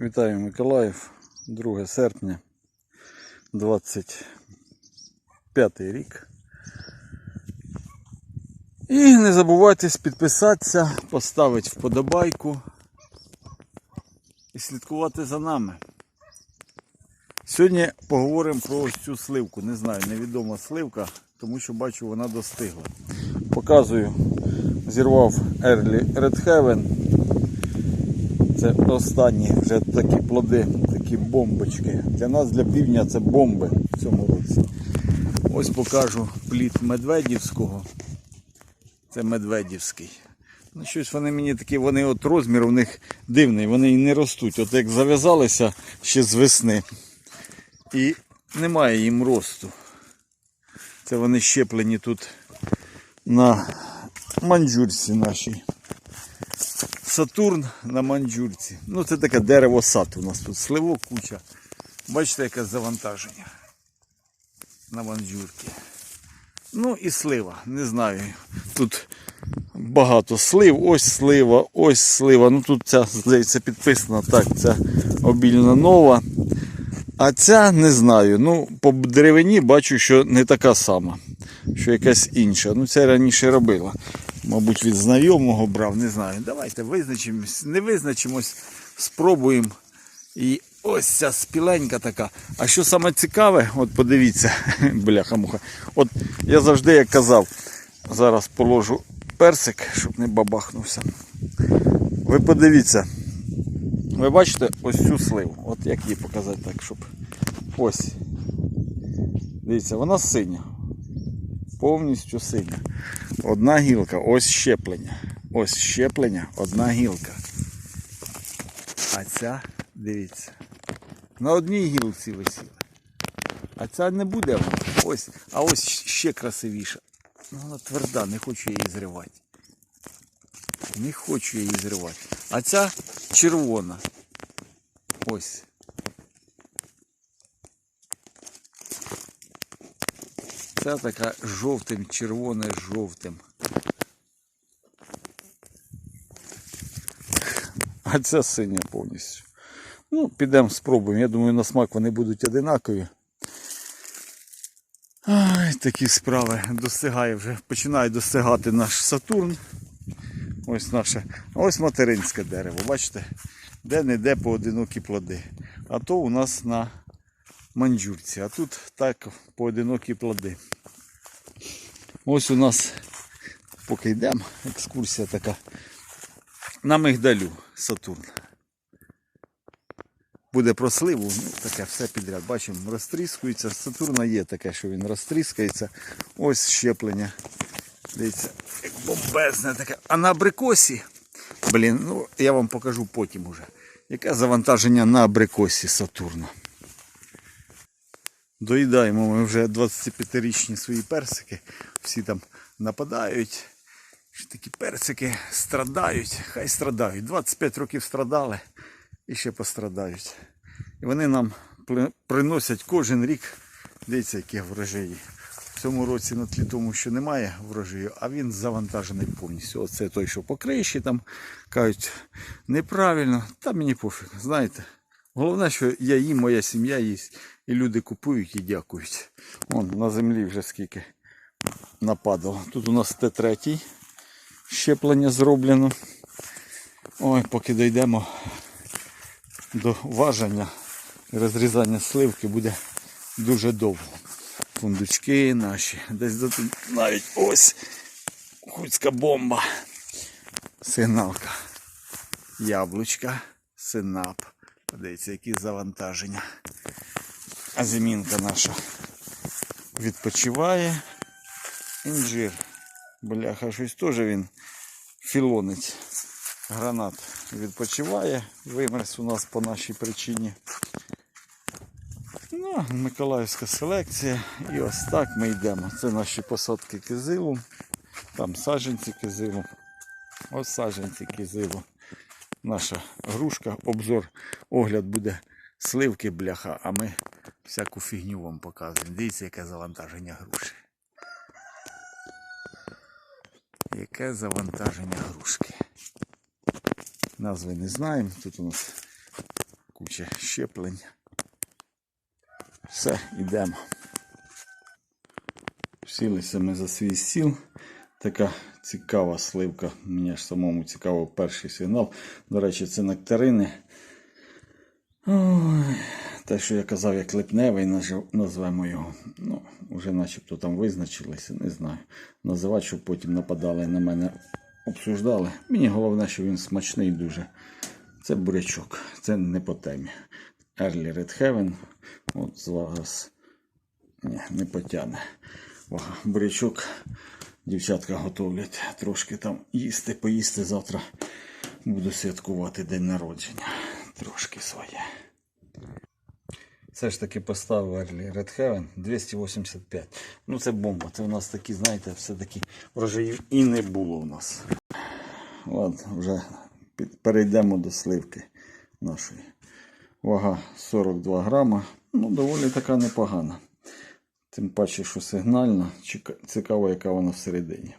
Вітаю Миколаїв, 2 серпня 25 рік. І не забувайте підписатися, поставити вподобайку і слідкувати за нами. Сьогодні поговоримо про ось цю сливку. Не знаю, невідома сливка, тому що бачу, вона достигла. Показую, зірвав Early Red Heaven. Це останні вже такі плоди, такі бомбочки. Для нас, для півдня, це бомби в цьому році. Ось покажу плід медведівського. Це медведівський. Ну, щось вони мені такі, вони от розмір у них дивний, вони і не ростуть. От як зав'язалися ще з весни. І немає їм росту. Це вони щеплені тут на манджурці нашій. Сатурн на манджурці. Ну це таке дерево сад у нас тут. Сливок куча. Бачите, яке завантаження на манджурці. Ну і слива, не знаю. Тут багато слив, ось слива, ось слива. Ну тут ця, здається, підписана. Так, ця обільна нова. А ця не знаю. Ну, по деревині бачу, що не така сама, що якась інша. Ну, це раніше робила. Мабуть, від знайомого брав, не знаю. Давайте визначимось, не визначимось, спробуємо. І ось ця спіленька така. А що саме цікаве, от подивіться, бляха-муха. От я завжди як казав, зараз положу персик, щоб не бабахнувся. Ви подивіться. Ви бачите ось цю сливу. От як її показати так, щоб. Ось. Дивіться, вона синя. Повністю синя. Одна гілка, ось щеплення. Ось щеплення, одна гілка. А ця, дивіться, на одній гілці висіла. А ця не буде. Ось, а ось ще красивіша. Ну, вона тверда, не хочу її зривати. Не хочу її зривати. А ця червона. Ось. Ця така жовтим, червоне жовтим. А ця синя повністю. Ну, підемо спробуємо. Я думаю, на смак вони будуть одинакові. Ай, такі справи. Достигає вже, починає достигати наш Сатурн. Ось наше. Ось материнське дерево. Бачите? Де-не-де поодинокі плоди. А то у нас на манджурці. А тут так поодинокі плоди. Ось у нас, поки йдемо, екскурсія така. На мигдалю Сатурн. Буде про сливу, ну таке все підряд. Бачимо, розтріскується. Сатурна є таке, що він розтріскається. Ось щеплення. Дивіться, як бомбезне таке. А на абрикосі, блін, ну я вам покажу потім уже. Яке завантаження на абрикосі Сатурна. Доїдаємо ми вже 25-річні свої персики. Всі там нападають. Такі персики страдають, хай страдають. 25 років страдали і ще пострадають. І вони нам приносять кожен рік, дивіться, які врожаї. В цьому році на тлі тому, що немає врожаю, а він завантажений повністю. Оце той, що по криші там кажуть неправильно, та мені пофіг, знаєте. Головне, що я їм, моя сім'я їсть, і люди купують і дякують. Вон на землі вже скільки нападало. Тут у нас Т3 щеплення зроблено. Ой, поки дійдемо до важення і розрізання сливки буде дуже довго. Фундучки наші. Десь до навіть ось хуцька бомба. Сигналка. Яблучка, синап. Подивіться, які завантаження. А зимінка наша відпочиває. Інжир. Бляха, щось теж він філонить. Гранат відпочиває. Вимерз у нас по нашій причині. Ну, Миколаївська селекція. І ось так ми йдемо. Це наші посадки кизилу. Там саджанці кизилу. Ось саджанці кизилу. Наша грушка, обзор, огляд буде сливки, бляха, а ми всяку фігню вам показуємо. Дивіться, яке завантаження груші. Яке завантаження грушки. Назви не знаємо. Тут у нас куча щеплень. Все, йдемо. Сілися ми за свій стіл. Така цікава сливка. Мені ж самому цікаво перший сигнал. До речі, це нектарини. Ой, те, що я казав, як липневий, назвемо його. Ну, вже начебто там визначилися, не знаю. Називати, щоб потім нападали на мене, обсуждали. Мені головне, що він смачний дуже. Це бурячок, це не по темі. Early Red Heaven. От зараз ні, не потягне. Бурячок дівчатка готовлять трошки там їсти, поїсти завтра. Буду святкувати день народження. Трошки своє. Все ж таки поставив Early Red Heaven 285. Ну це бомба. Це у нас такі, знаєте, все-таки врожаїв і не було у нас. Ладно, вже під- перейдемо до сливки нашої. Вага 42 грама. Ну, доволі така непогана. Тим паче, що сигнальна. Цікаво, яка вона всередині.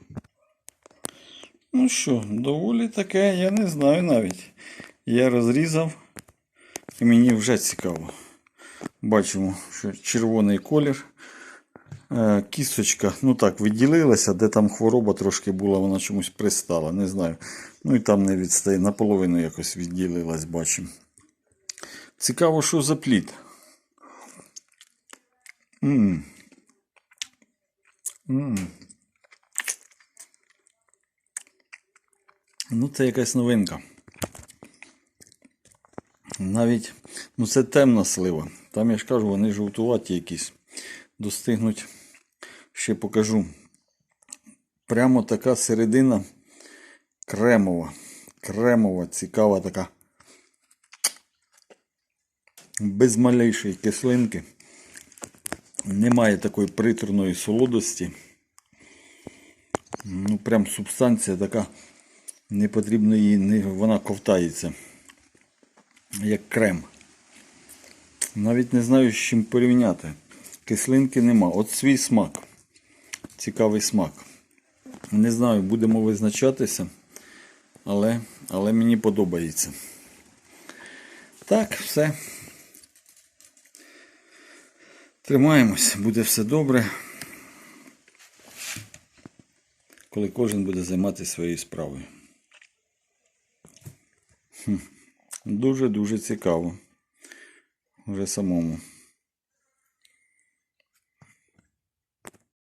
Ну що, доволі таке, я не знаю навіть. Я розрізав, і мені вже цікаво. Бачимо, що червоний колір. Е, Кісточка, ну так, відділилася, де там хвороба трошки була, вона чомусь пристала, не знаю. Ну і там не відстає, наполовину якось відділилась, бачимо. Цікаво, що за плід. М. М. Ну, це якась новинка. Навіть, ну це темна слива. Там я ж кажу, вони жовтуваті якісь. Достигнуть, ще покажу. Прямо така середина кремова. Кремова, цікава така. Без малейшої кислинки. Немає такої приторної солодості. Ну, прям субстанція така. Не потрібно її, не, вона ковтається. Як крем. Навіть не знаю, з чим порівняти. Кислинки нема. От свій смак. Цікавий смак. Не знаю, будемо визначатися, але, але мені подобається. Так, все. Тримаємось, буде все добре. Коли кожен буде займатися своєю справою. Дуже-дуже цікаво. Вже самому.